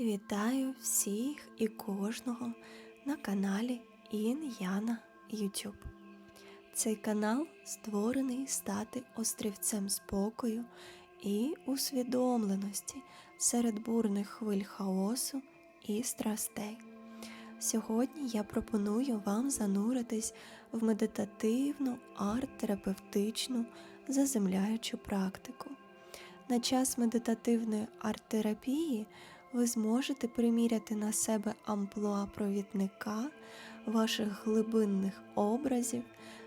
Вітаю всіх і кожного на каналі Ін Яна YouTube. Цей канал створений стати острівцем спокою і усвідомленості серед бурних хвиль хаосу і страстей. Сьогодні я пропоную вам зануритись в медитативну арт-терапевтичну заземляючу практику. На час медитативної арт-терапії ви зможете приміряти на себе амплуа провідника ваших глибинних образів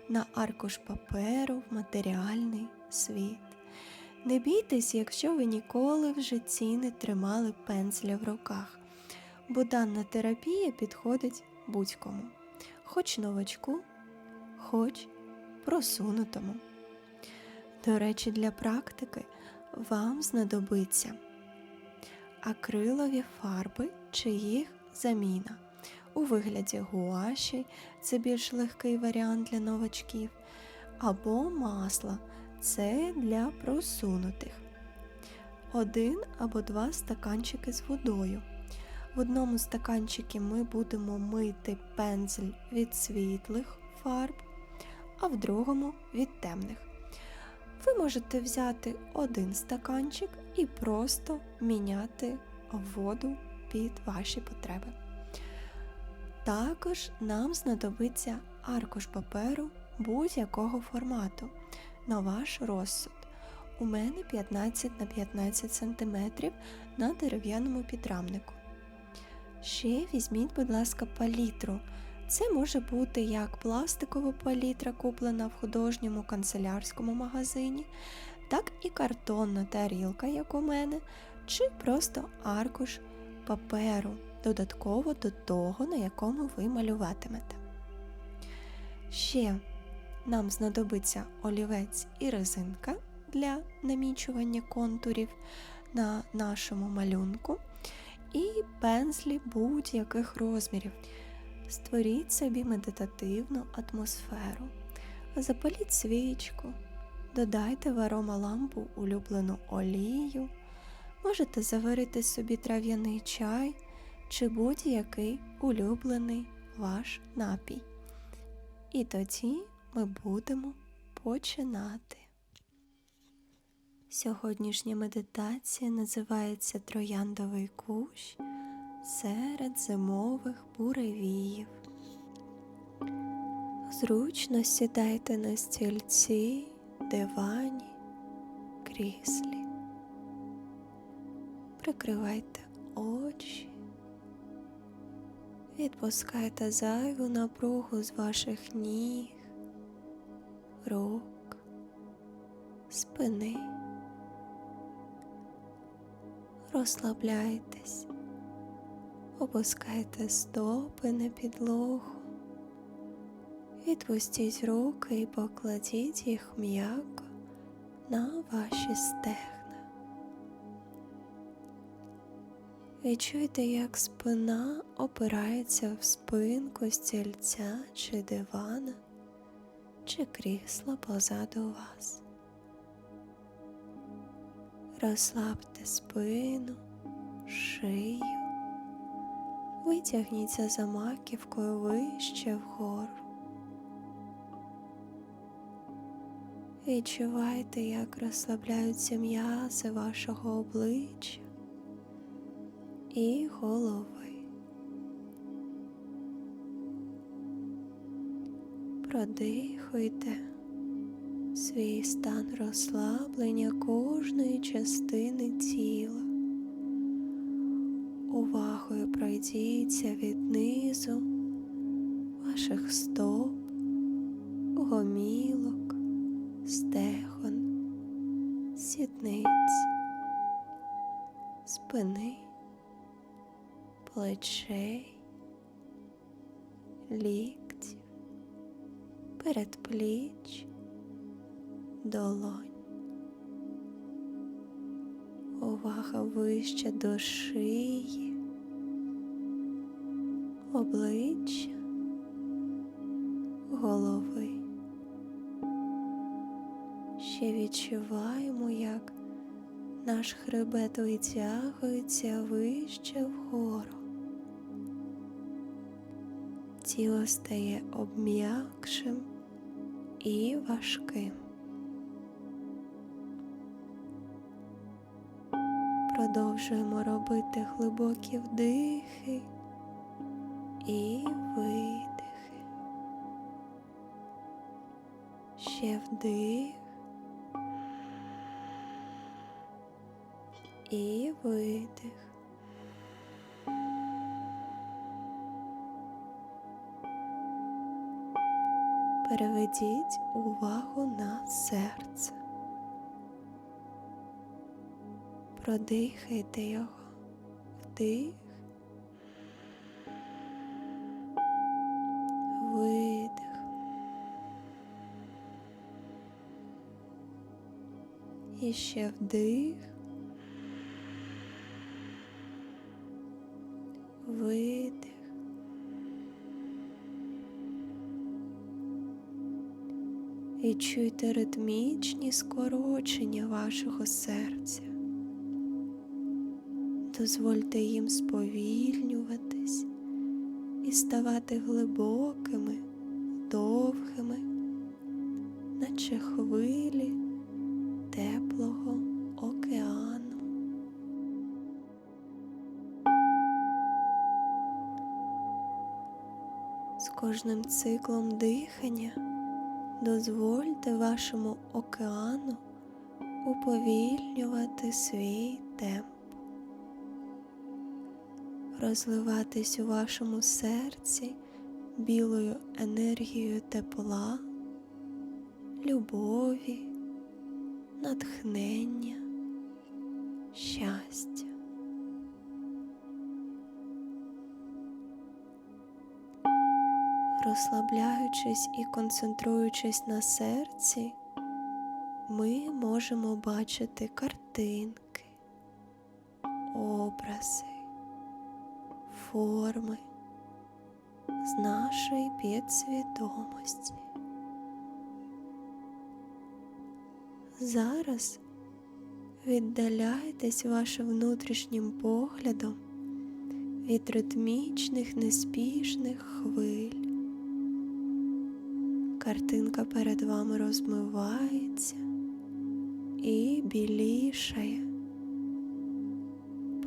на аркуш паперу в матеріальний світ. Не бійтесь, якщо ви ніколи в житті не тримали пензля в руках, бо дана терапія підходить будь-кому, хоч новачку, хоч просунутому. До речі, для практики вам знадобиться акрилові фарби чи їх заміна. У вигляді гуаші це більш легкий варіант для новачків, або масла це для просунутих. Один або два стаканчики з водою. В одному стаканчику ми будемо мити пензель від світлих фарб, а в другому від темних. Ви можете взяти один стаканчик і просто міняти воду під ваші потреби. Також нам знадобиться аркуш паперу будь-якого формату на ваш розсуд. У мене 15 на 15 см на дерев'яному підрамнику. Ще візьміть, будь ласка, палітру. Це може бути як пластикова палітра, куплена в художньому канцелярському магазині, так і картонна тарілка, як у мене, чи просто аркуш паперу, додатково до того, на якому ви малюватимете. Ще нам знадобиться олівець і резинка для намічування контурів на нашому малюнку, і пензлі будь-яких розмірів. Створіть собі медитативну атмосферу, запаліть свічку, додайте в аромалампу улюблену олію, можете заварити собі трав'яний чай чи будь-який улюблений ваш напій. І тоді ми будемо починати. Сьогоднішня медитація називається Трояндовий кущ серед зимових буревіїв. Зручно сідайте на стільці, дивані, кріслі. Прикривайте очі, відпускайте зайву напругу з ваших ніг, рук, спини. Розслабляйтесь опускайте стопи на підлогу, відпустіть руки і покладіть їх м'яко на ваші стегна. Відчуйте, як спина опирається в спинку стільця чи дивана, чи крісла позаду вас. Розслабте спину, шию. Витягніться за маківкою вище вгору. Відчувайте, як розслабляються м'язи вашого обличчя і голови. Продихуйте свій стан розслаблення кожної частини тіла увагою пройдіться від низу ваших стоп, гомілок, стегон, сідниць, спини, плечей, ліктів, передпліч, долонь. Увага вище до шиї, обличчя, голови. Ще відчуваємо, як Наш хребет витягується вище вгору. Тіло стає обм'якшим і важким. Продовжуємо робити глибокі вдихи і видихи. Ще вдих і видих. Переведіть увагу на серце. Продихайте його вдих, І ще вдих, видих. І чуйте ритмічні скорочення вашого серця. Дозвольте їм сповільнюватись і ставати глибокими, довгими, наче хвилі теплого океану. З кожним циклом дихання дозвольте вашому океану уповільнювати свій темп розливатись у вашому серці білою енергією тепла, любові, натхнення, щастя. Розслабляючись і концентруючись на серці, ми можемо бачити картинки, образи, форми з нашої підсвідомості. Зараз віддаляйтесь вашим внутрішнім поглядом від ритмічних неспішних хвиль. Картинка перед вами розмивається і білішає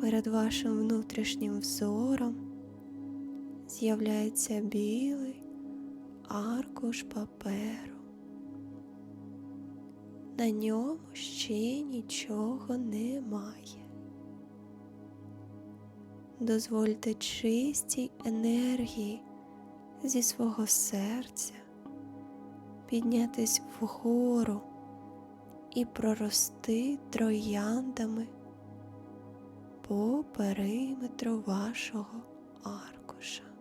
перед вашим внутрішнім взором з'являється білий аркуш паперу. На ньому ще нічого немає. Дозвольте чистій енергії зі свого серця піднятись вгору і прорости трояндами по периметру вашого аркуша.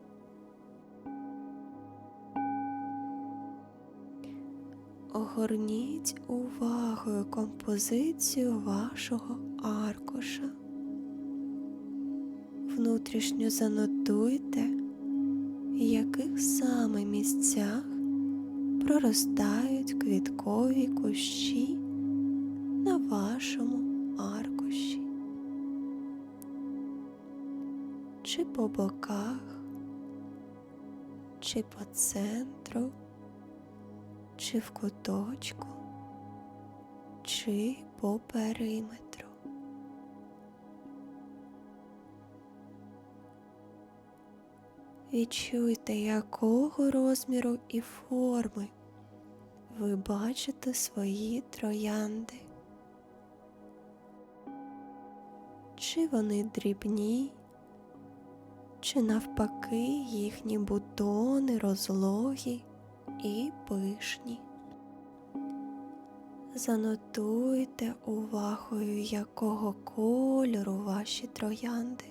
Огорніть увагою композицію вашого аркуша. Внутрішньо занотуйте, в яких саме місцях проростають квіткові кущі на вашому аркуші, чи по боках, чи по центру, чи в куточку, чи по периметру. Відчуйте, якого розміру і форми ви бачите свої троянди. Чи вони дрібні, чи навпаки їхні бутони розлогі і пишні. Занотуйте увагою, якого кольору ваші троянди.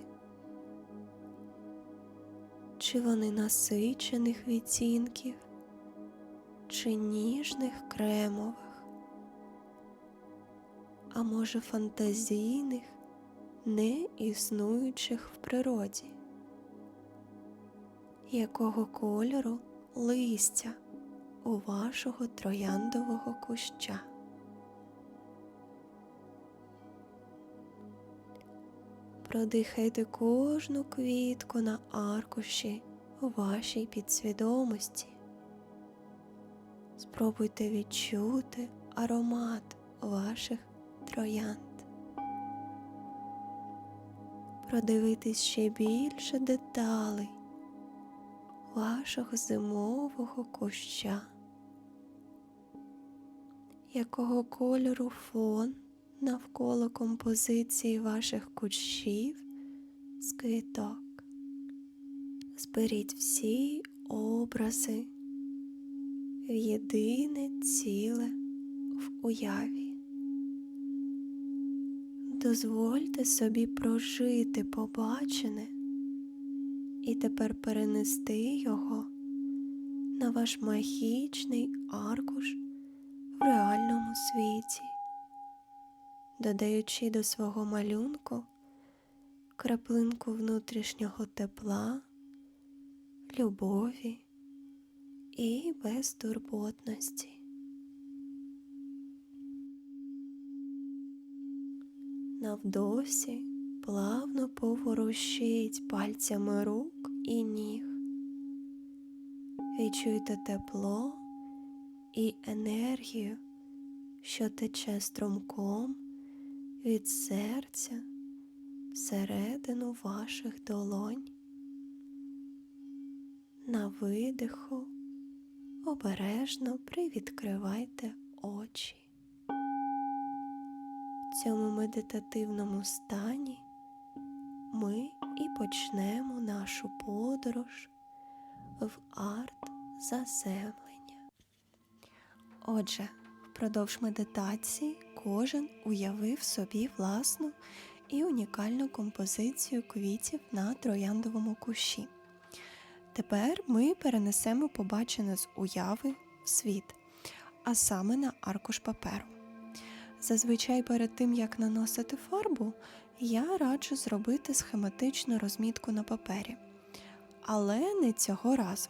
Чи вони насичених відтінків, чи ніжних кремових, а може фантазійних, не існуючих в природі, якого кольору листя у вашого трояндового куща. Продихайте кожну квітку на аркуші у вашій підсвідомості. Спробуйте відчути аромат ваших троянд. Продивитись ще більше деталей вашого зимового куща. Якого кольору фон навколо композиції ваших кущів з квіток? Зберіть всі образи в єдине ціле в уяві. Дозвольте собі прожити побачене і тепер перенести його на ваш магічний аркуш в реальному світі, додаючи до свого малюнку краплинку внутрішнього тепла, любові і безтурботності. Навдосі плавно поворушіть пальцями рук і ніг. Відчуйте тепло і енергію, що тече струмком від серця всередину ваших долонь. На видиху обережно привідкривайте очі. В цьому медитативному стані ми і почнемо нашу подорож в арт заземлення. Отже, впродовж медитації кожен уявив собі власну і унікальну композицію квітів на трояндовому кущі. Тепер ми перенесемо побачене з уяви в світ, а саме на аркуш паперу. Зазвичай перед тим, як наносити фарбу, я раджу зробити схематичну розмітку на папері. Але не цього разу.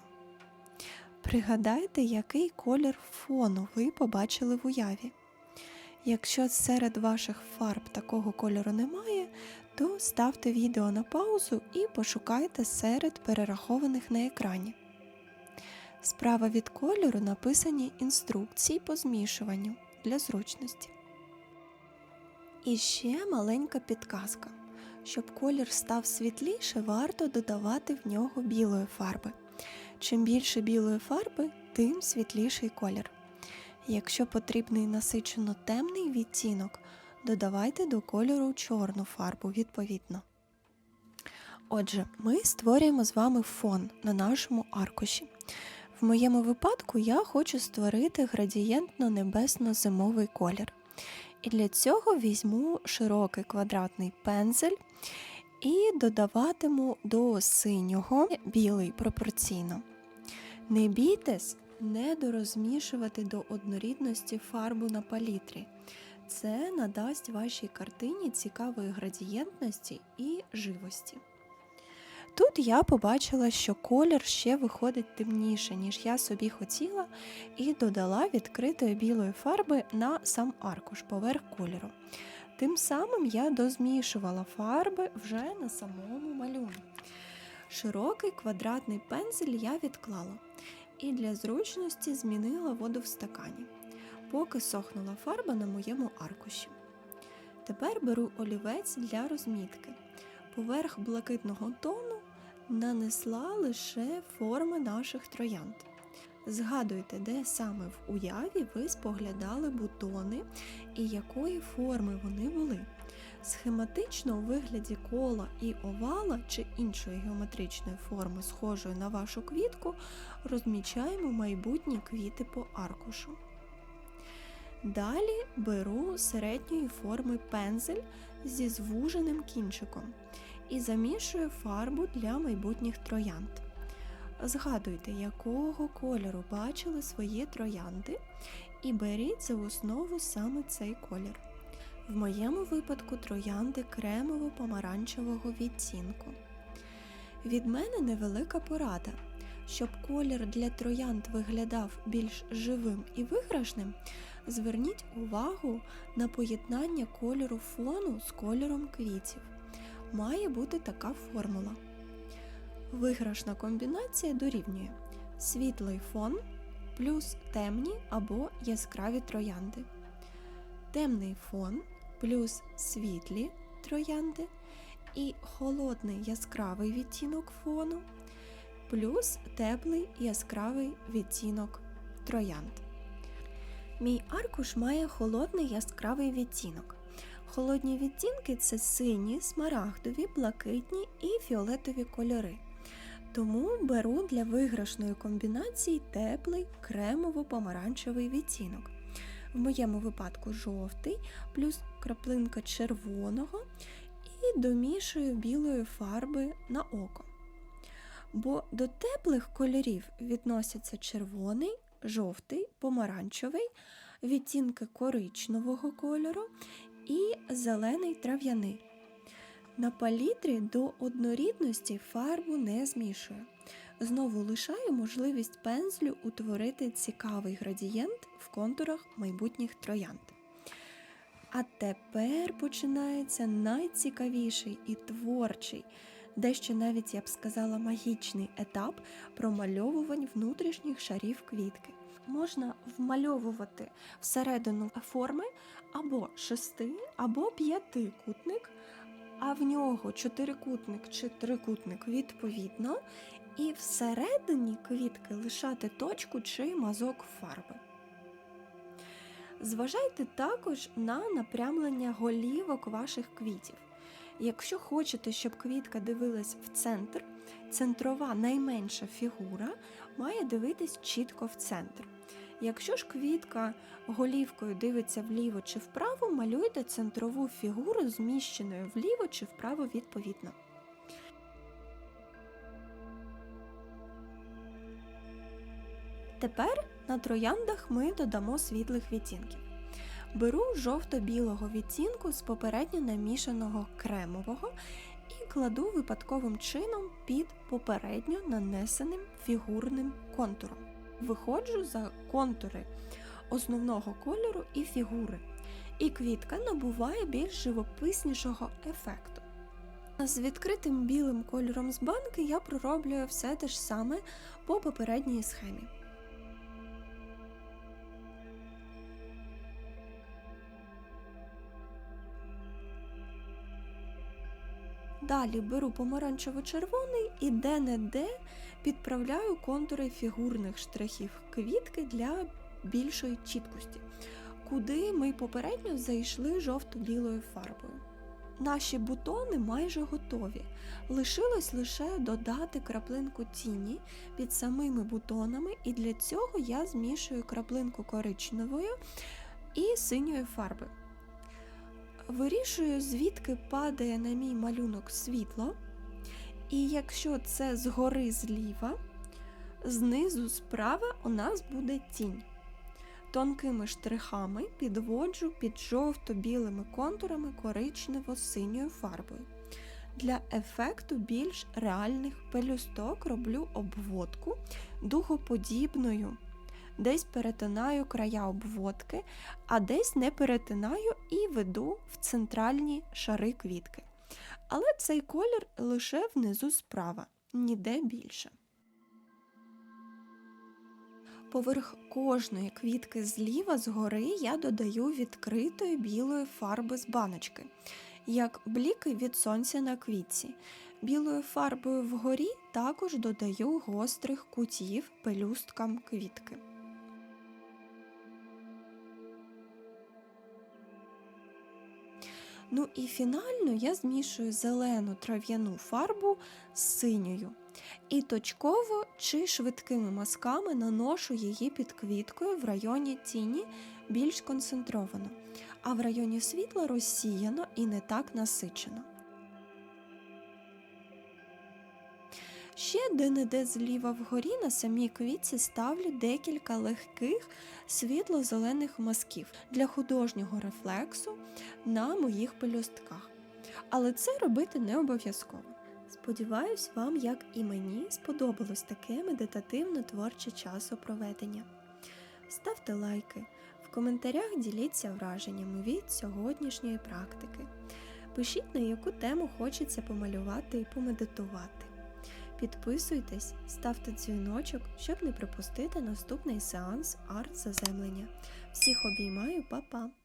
Пригадайте, який колір фону ви побачили в уяві. Якщо серед ваших фарб такого кольору немає, то ставте відео на паузу і пошукайте серед перерахованих на екрані. Справа від кольору написані інструкції по змішуванню для зручності. І ще маленька підказка. Щоб колір став світліше, варто додавати в нього білої фарби. Чим більше білої фарби, тим світліший колір. Якщо потрібний насичено темний відтінок, додавайте до кольору чорну фарбу відповідно. Отже, ми створюємо з вами фон на нашому аркуші. В моєму випадку я хочу створити градієнтно-небесно-зимовий колір. І для цього візьму широкий квадратний пензель і додаватиму до синього білий пропорційно. Не бійтесь недорозмішувати до однорідності фарбу на палітрі. Це надасть вашій картині цікавої градієнтності і живості. Тут я побачила, що колір ще виходить темніше, ніж я собі хотіла, і додала відкритої білої фарби на сам аркуш поверх кольору. Тим самим я дозмішувала фарби вже на самому малюнку. Широкий квадратний пензель я відклала і для зручності змінила воду в стакані, поки сохнула фарба на моєму аркуші. Тепер беру олівець для розмітки. Поверх блакитного тону нанесла лише форми наших троянд. Згадуйте, де саме в уяві ви споглядали бутони і якої форми вони були. Схематично у вигляді кола і овала чи іншої геометричної форми, схожої на вашу квітку, розмічаємо майбутні квіти по аркушу. Далі беру середньої форми пензель зі звуженим кінчиком і замішую фарбу для майбутніх троянд. Згадуйте, якого кольору бачили свої троянди, і беріть за основу саме цей колір. В моєму випадку троянди кремово-помаранчевого відтінку. Від мене невелика порада. Щоб колір для троянд виглядав більш живим і виграшним, зверніть увагу на поєднання кольору фону з кольором квітів. Має бути така формула. Виграшна комбінація дорівнює світлий фон плюс темні або яскраві троянди. Темний фон плюс світлі троянди і холодний яскравий відтінок фону плюс теплий яскравий відтінок троянд. Мій аркуш має холодний яскравий відтінок. Холодні відтінки це сині, смарагдові, блакитні і фіолетові кольори. Тому беру для виграшної комбінації теплий кремово-помаранчевий відтінок. В моєму випадку жовтий, плюс краплинка червоного і домішую білої фарби на око. Бо до теплих кольорів відносяться червоний, жовтий, помаранчевий, відтінки коричневого кольору і зелений трав'яний. На палітрі до однорідності фарбу не змішую. Знову лишаю можливість пензлю утворити цікавий градієнт в контурах майбутніх троянд. А тепер починається найцікавіший і творчий, дещо навіть я б сказала магічний етап промальовувань внутрішніх шарів квітки. Можна вмальовувати всередину форми або шести, або п'ятикутник, а в нього чотирикутник чи трикутник відповідно, і всередині квітки лишати точку чи мазок фарби. Зважайте також на напрямлення голівок ваших квітів. Якщо хочете, щоб квітка дивилась в центр, центрова найменша фігура має дивитись чітко в центр. Якщо ж квітка голівкою дивиться вліво чи вправо, малюйте центрову фігуру зміщеною вліво чи вправо відповідно. Тепер на трояндах ми додамо світлих відтінків. Беру жовто-білого відтінку з попередньо намішаного кремового і кладу випадковим чином під попередньо нанесеним фігурним контуром. Виходжу за контури основного кольору і фігури, і квітка набуває більш живописнішого ефекту. З відкритим білим кольором з банки я пророблюю все те ж саме по попередній схемі. Далі беру помаранчево-червоний і де-не-де підправляю контури фігурних штрихів квітки для більшої чіткості, куди ми попередньо зайшли жовто-білою фарбою. Наші бутони майже готові. Лишилось лише додати краплинку тіні під самими бутонами, і для цього я змішую краплинку коричневої і синьої фарби. Вирішую, звідки падає на мій малюнок світло. І якщо це згори зліва, знизу справа у нас буде тінь. Тонкими штрихами підводжу під жовто-білими контурами коричнево-синьою фарбою. Для ефекту більш реальних пелюсток роблю обводку духоподібною. Десь перетинаю края обводки, а десь не перетинаю і веду в центральні шари квітки. Але цей колір лише внизу справа, ніде більше. Поверх кожної квітки зліва згори я додаю відкритої білої фарби з баночки, як бліки від сонця на квітці. Білою фарбою вгорі також додаю гострих кутів пелюсткам квітки. Ну і фінально я змішую зелену трав'яну фарбу з синьою. І точково чи швидкими мазками наношу її під квіткою в районі тіні більш концентровано, а в районі світла розсіяно і не так насичено. Ще де-не-де зліва вгорі на самій квітці ставлю декілька легких світло-зелених мазків для художнього рефлексу на моїх пелюстках. Але це робити не обов'язково. Сподіваюсь, вам, як і мені, сподобалось таке медитативно творче часопроведення. Ставте лайки, в коментарях діліться враженнями від сьогоднішньої практики. Пишіть, на яку тему хочеться помалювати і помедитувати. Підписуйтесь, ставте дзвіночок, щоб не пропустити наступний сеанс арт заземлення. Всіх обіймаю, па-па!